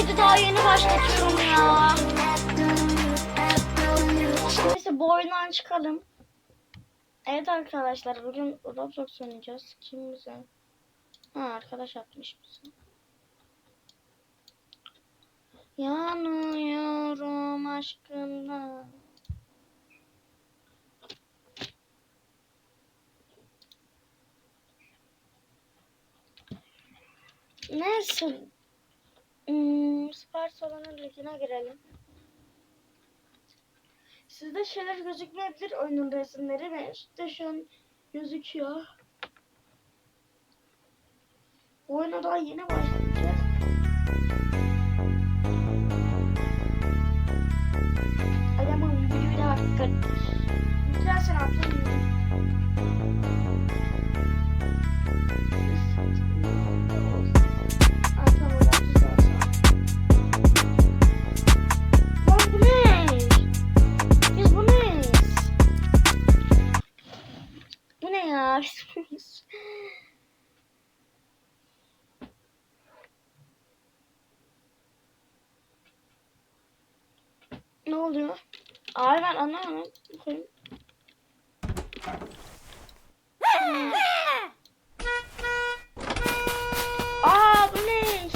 kaydı daha yeni başlatıyorum ya. Neyse bu oyundan çıkalım. Evet arkadaşlar bugün Roblox oynayacağız. Kim bize? Ha arkadaş atmış bize. Yanıyorum aşkına. Neyse. Hmm, sipariş salonu linkine girelim. Sizde şeyler gözükmeyebilir oyunun resimleri ve işte şu an gözüküyor. Oyuna daha yeni başlayacağız. Adamın da hakikaten. Lütfen sen atlamıyorum. Oluyor? Abi ben anlamadım. Bakayım. Aa bu ne?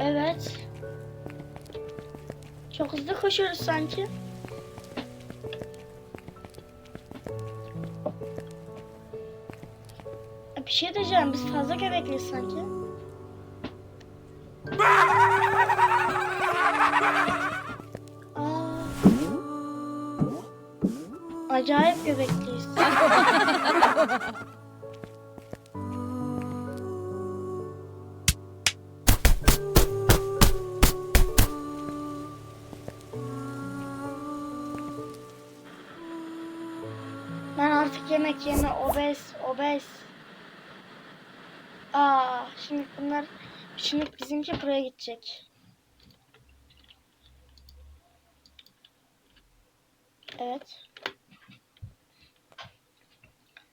Evet. Çok hızlı koşuyoruz sanki. Şey diyeceğim. Biz fazla göbekliyiz sanki. Acayip göbekliyiz. Ben artık yemek yeme obez obez. Aa şimdi bunlar bizimki buraya gidecek. Evet.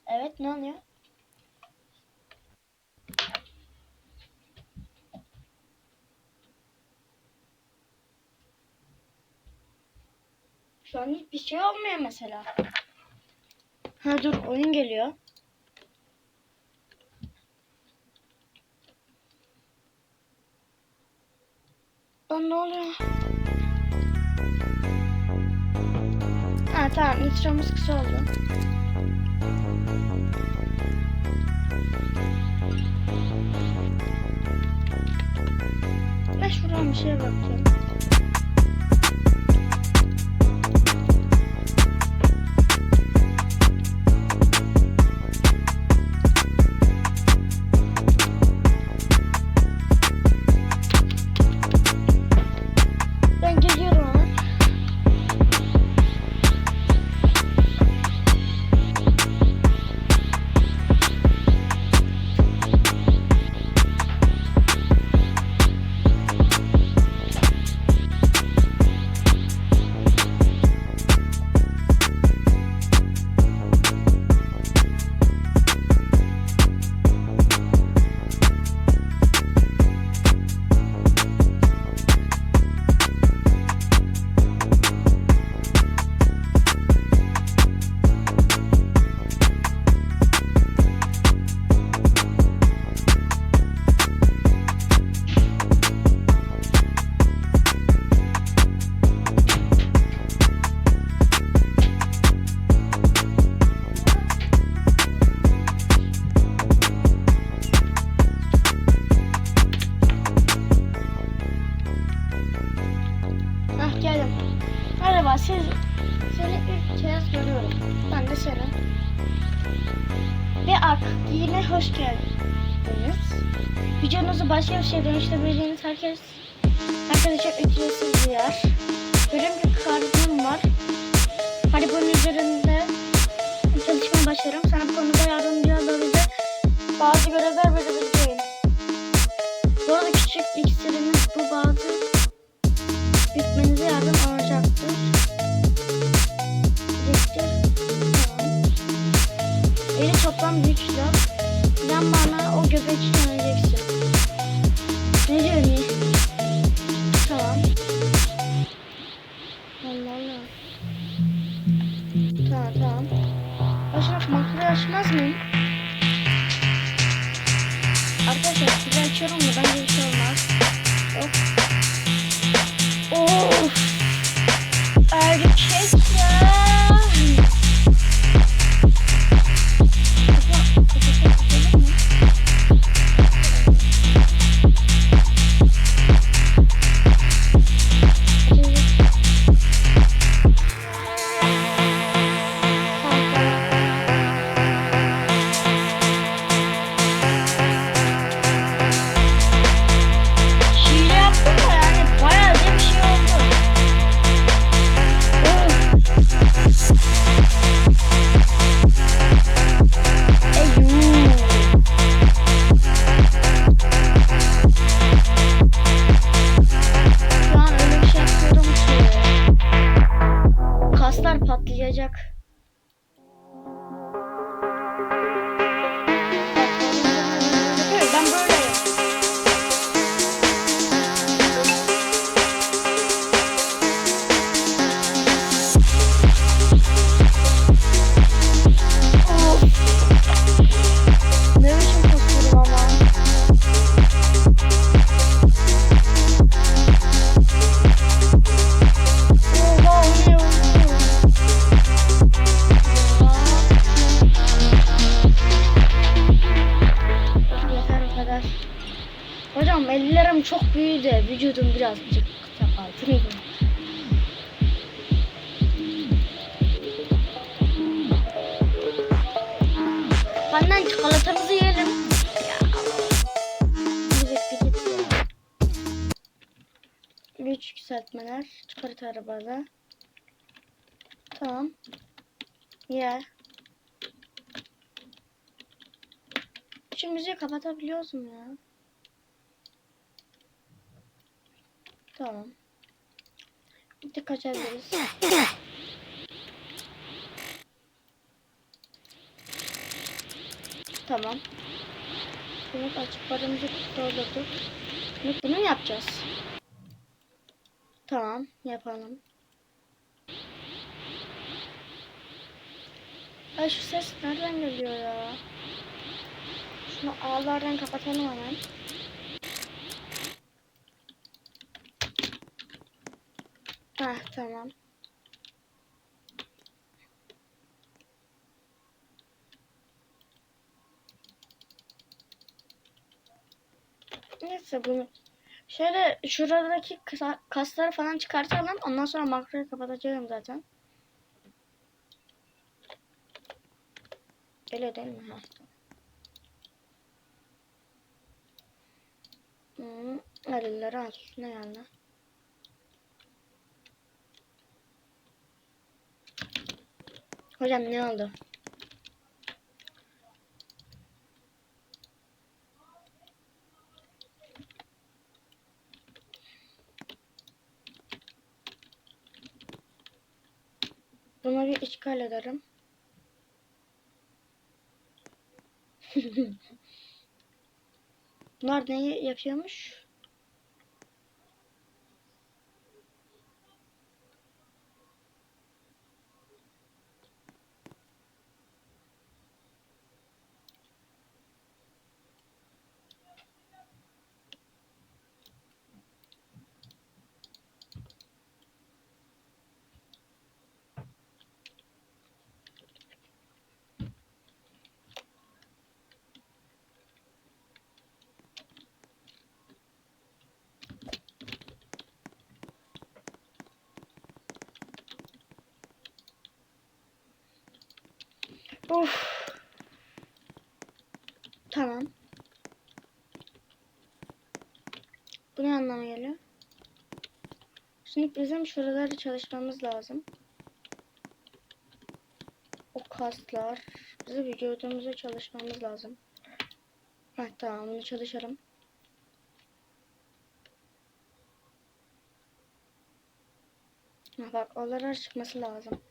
Evet ne oluyor? Şu an hiçbir şey olmuyor mesela. Ha dur oyun geliyor. Lan ne oluyor? Ha tamam intromuz kısa oldu. Ben şuradan bir şeye bakacağım. Bir şey dönüştürebileceğiniz herkes arkadaşlar ücretsiz bir yer. Benim bir kartım var. Hadi bunun üzerinde çalışmaya başlarım. Sana bu konuda yardımcı olabilecek bazı görevler verebileceğim. Bu arada küçük iksiriniz bu bazı Bitmenize yardım. Direktif. Tamam. Beni toplam 3 kilo. Sen bana o göbekten öleceksin. Ne diyorsun Tamam. Ye. Şu müziği kapatabiliyoruz mu ya? Tamam. De kaçabiliriz. Tamam. Bunu açıp paramızı doldurduk. Şimdi bunu yapacağız? Tamam yapalım. Ay şu ses nereden geliyor ya? Şunu ağlardan kapatalım hemen. Heh tamam. Neyse bunu şöyle şuradaki kasları falan çıkartalım. Ondan sonra makroyu kapatacağım zaten. Öyle değil mi? Tamam. Hmm, elleri al. Ne yani? Hocam ne oldu? Bunu bir işgal ederim. Bunlar neyi yapıyormuş? Of. Tamam. Bu ne anlama geliyor? Şimdi bizim şuraları çalışmamız lazım. O kaslar. Bizi vücudumuzu çalışmamız lazım. Heh, tamam bunu çalışırım. Ha, bak onlara çıkması lazım.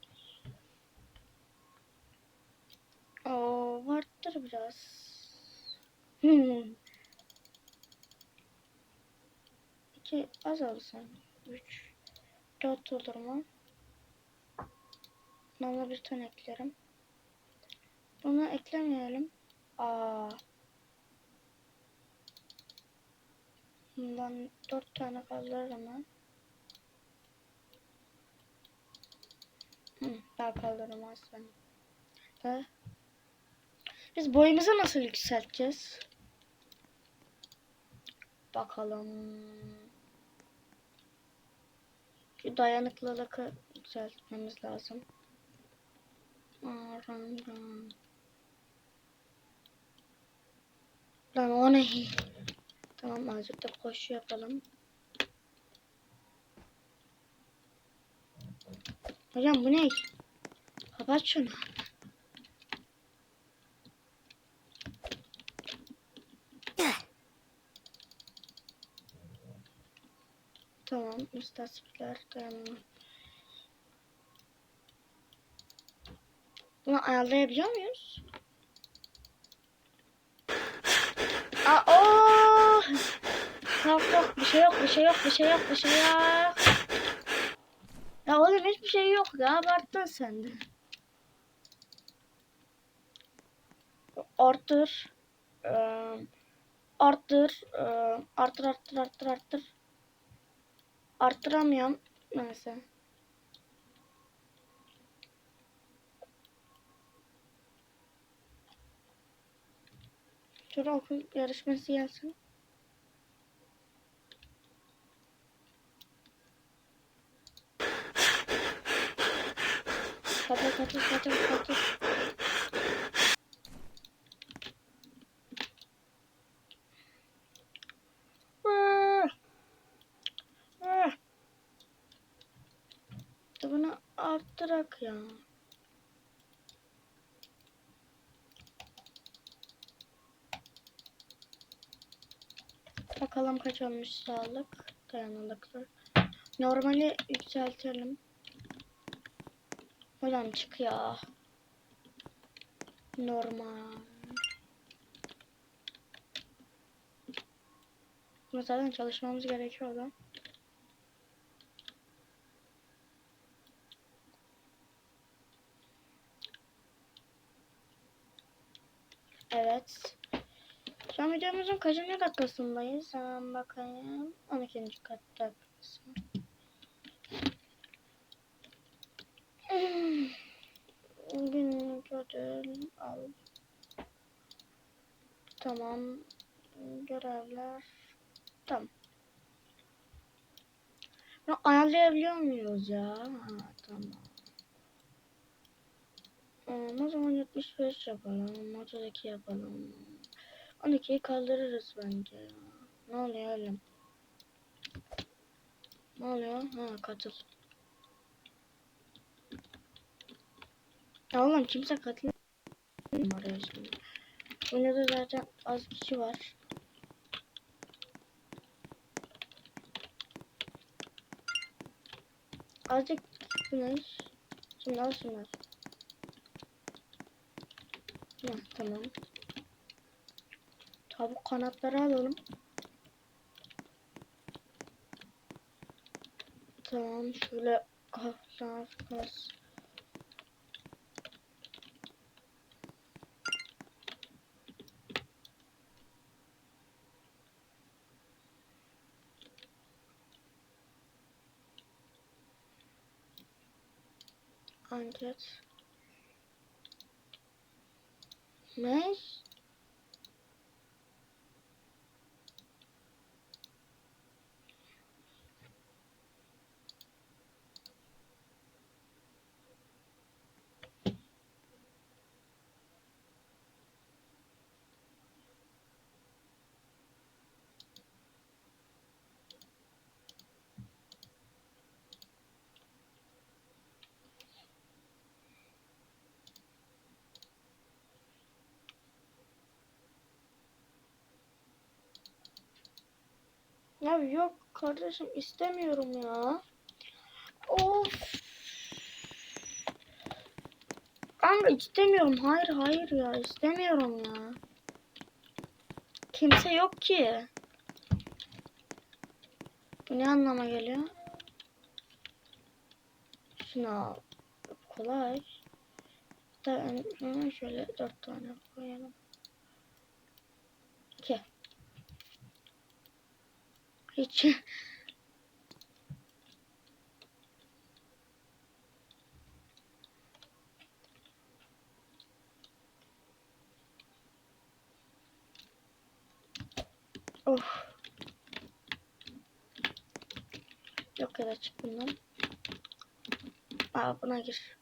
Azaltır biraz. Hmm. İki azalsın. Üç. Dört olur mu? Buna bir tane eklerim. Bunu eklemeyelim. Aa. Bundan dört tane kaldırırım ben. Hı, daha kaldırmaz ben. Ve biz boyumuzu nasıl yükselteceğiz? Bakalım. Şu dayanıklılığı yükseltmemiz lazım. Lan o ne? Tamam azıcık koşu yapalım. Hocam bu ne? Kapat şunu. Müstesipler dayanma. Bunu ayarlayabiliyor muyuz? Aa, oh! Yok yok bir şey yok bir şey yok bir şey yok bir şey yok. Ya oğlum hiçbir şey yok ya abarttın sen de. Arttır. Eee, arttır. Eee, arttır arttır arttır arttır. Arttıramıyorum. Neyse. Şurada okul yarışması gelsin. Katıl katıl katıl katıl. Ah! Ah! İşte bunu arttırak ya. Bakalım kaç olmuş sağlık dayanıklılık. Normali yükseltelim. Hocam çık ya. Normal. Ama zaten çalışmamız gerekiyordu. Evet. Şu an videomuzun kaçıncı dakikasındayız? Hemen bakayım. 12. kat dakikası. Hmm. Günlük ödül al. Tamam. Görevler. Tamam. Bunu ayarlayabiliyor muyuz ya? Ha, tamam. Hmm, o zaman 75 yapalım. 32 yapalım. 12'yi kaldırırız bence. Ne oluyor oğlum? Ne oluyor? Ha katıl. Ya oğlum kimse katılmıyor oraya şimdi. Oyunda zaten az kişi var. Azıcık güneş. Şimdi al şunlar. Heh, tamam. Tavuk kanatları alalım. Tamam şöyle kahve kas. Anket. Ne? Ya yok kardeşim istemiyorum ya. Of. Kanka istemiyorum. Hayır hayır ya istemiyorum ya. Kimse yok ki. Bu ne anlama geliyor? Şunu. Kolay. Da, hı, şöyle dört tane koyalım. İki. Hiç. Of. Yok ya da çık bundan. Aa buna gir.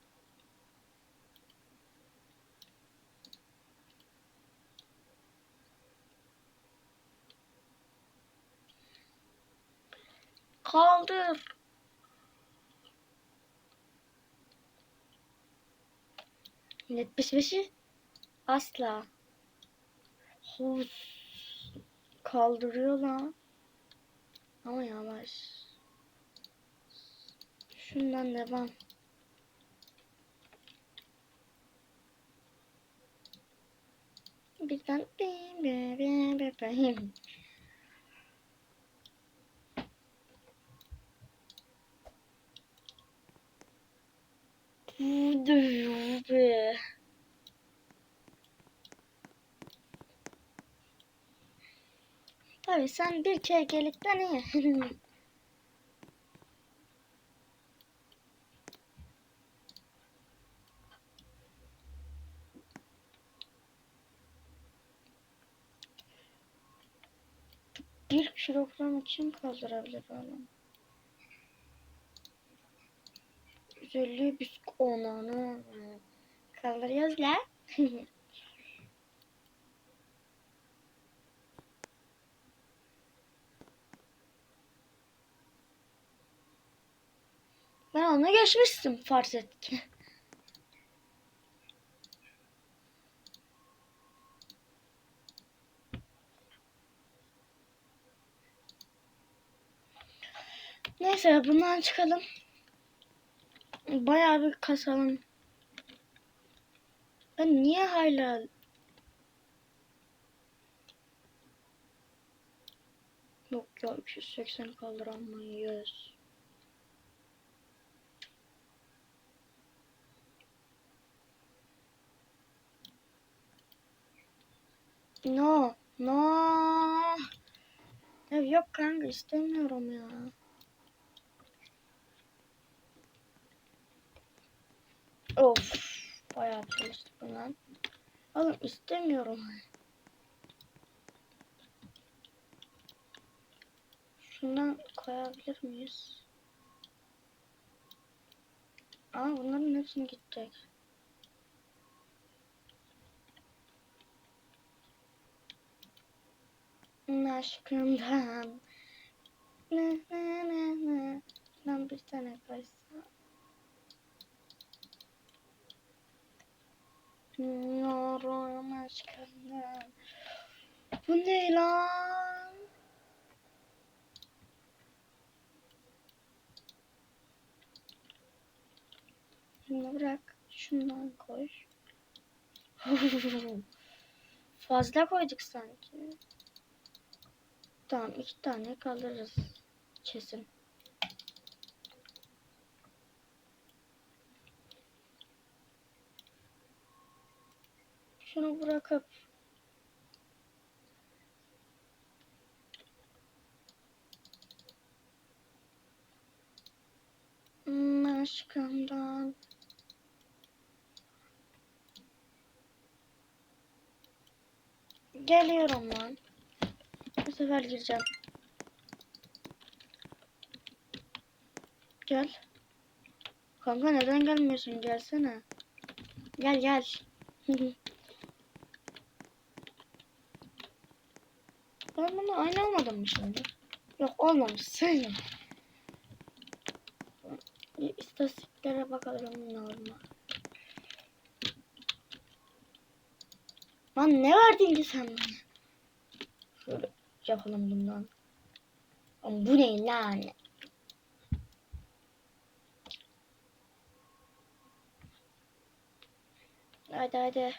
Kaldır. Yetmiş beşi asla. Havuz kaldırıyor lan. Ama yavaş. Şundan devam. Birden bim bim bim bim be. Sen bir kekelikten iyi. bir kilogram kim kaldırabilir oğlum? 150 biz onanı kaldırıyoruz la. ben onu geçmiştim farz et ki. Neyse bundan çıkalım. Bayağı bir kasalım. Ben niye hala Yok ya 280 kaldıramayız. No, no. Ya yok kanka istemiyorum ya. Of. Bayağı çalıştık bundan. Oğlum istemiyorum. Şundan koyabilir miyiz? Aa bunların hepsini gidecek. Aşkımdan ne ne ne ne Lan bir tane koysa Bilmiyorum aşkımdan Bu ne lan? Şunu bırak. Şundan koy. Fazla koyduk sanki. Tamam iki tane kalırız. Kesin. Şunu bırakıp Hmm, aşkımdan Geliyorum lan. Bu sefer gireceğim. Gel. Kanka neden gelmiyorsun? Gelsene. Gel gel. ben bunu aynı almadım mı şimdi? Yok olmamış. Sen İstatistiklere bakalım normal. Lan ne verdin ki sen bana? Şöyle yapalım bundan. Ama bu ne lan? hadi hadi.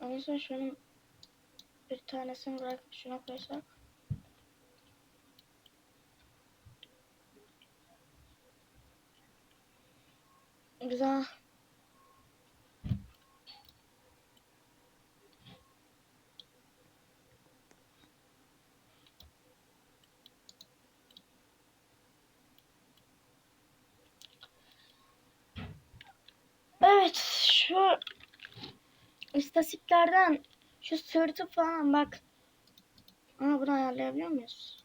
O yüzden şunun bir tanesini bırakıp şuna koysak. Güzel. Evet şu istatistiklerden şu sırtı falan bak. Aa bunu ayarlayabiliyor muyuz?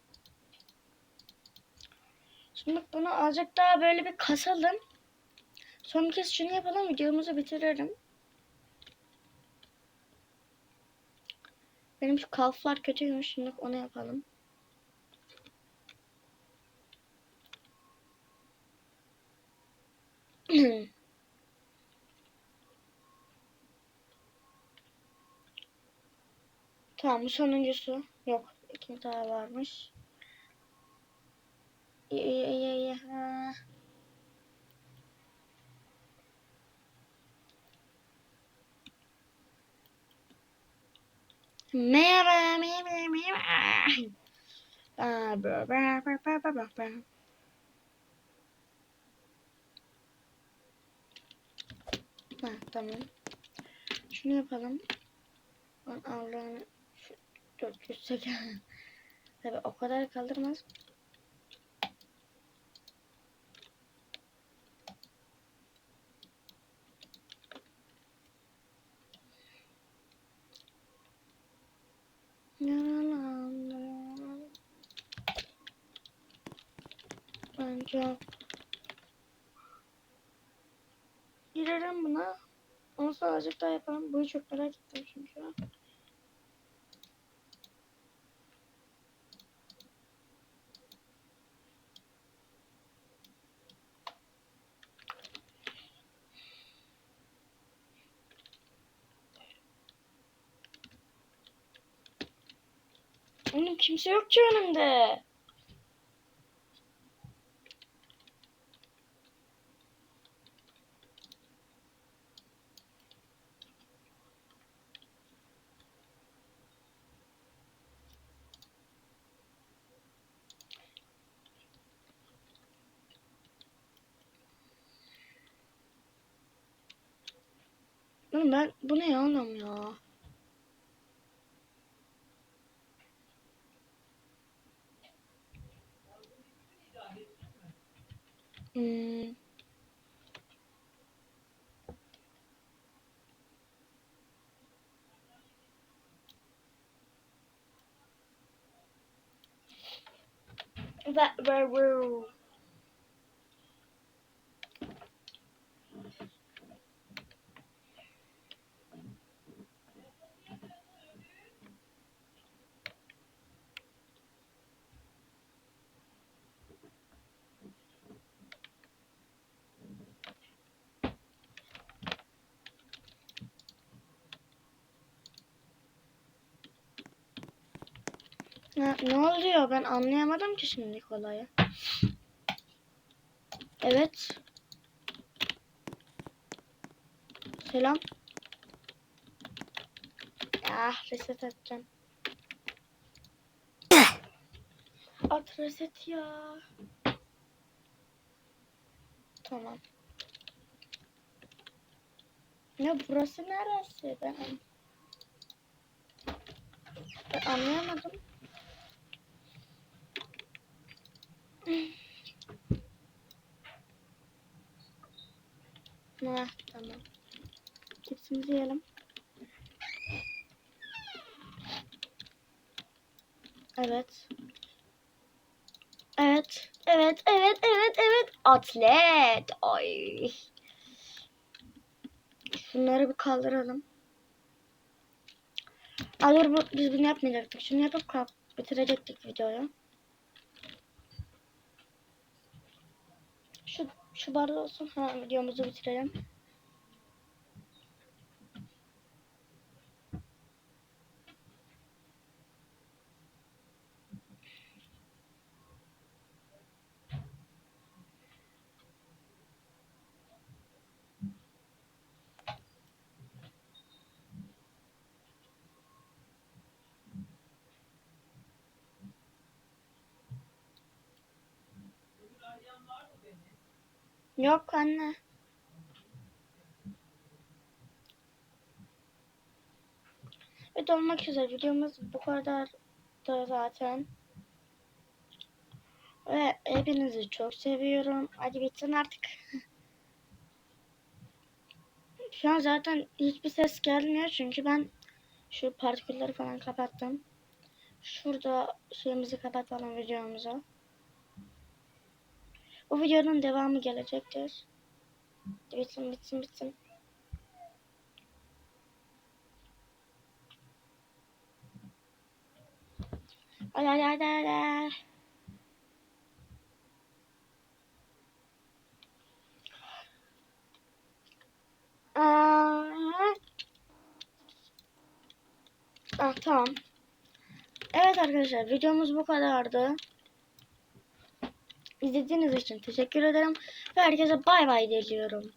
Şimdi bunu azıcık daha böyle bir kasalım. Son bir kez şunu yapalım videomuzu bitirelim. Benim şu kalflar kötüymüş. Şimdi onu yapalım. tamam sonuncusu. Yok. iki tane varmış. İyi iyi iyi iyi. Merhaba, merhaba, merhaba. Ba, ba, ba, ba, ba, ba, ba, ba. Ha, tamam. Şunu yapalım. Ben Allah'ını şu 480. Tabii o kadar kaldırmaz. Bence girelim buna. Onu azıcık daha yapalım. Bunu çok merak ettim çünkü. Oğlum kimse yok ki önümde. Ben bu ne ya? Mm. That where were Ne oluyor? Ben anlayamadım ki şimdi olayı. Evet. Selam. Ah reset edeceğim. At reset ya. Tamam. Ne burası neresi? Ben, ben anlayamadım. Ha, tamam. Cipsimizi yiyelim. Evet. Evet. Evet, evet, evet, evet. Atlet. Ay. Şunları bir kaldıralım. Dur bu, biz bunu yapmayacaktık. Şunu yapıp bitirecektik videoyu. Şu, barda olsun. Ha, videomuzu bitirelim. Yok anne. Evet olmak üzere videomuz bu kadar da zaten. Ve hepinizi çok seviyorum. Hadi bitsin artık. Şu an zaten hiçbir ses gelmiyor çünkü ben şu partikülleri falan kapattım. Şurada şeyimizi kapatalım videomuzu. Bu videonun devamı gelecektir. Bitsin bitsin bitsin. Ay ay ay. Aa. Ah, tamam. Evet arkadaşlar videomuz bu kadardı. İzlediğiniz için teşekkür ederim. Ve herkese bay bay diliyorum.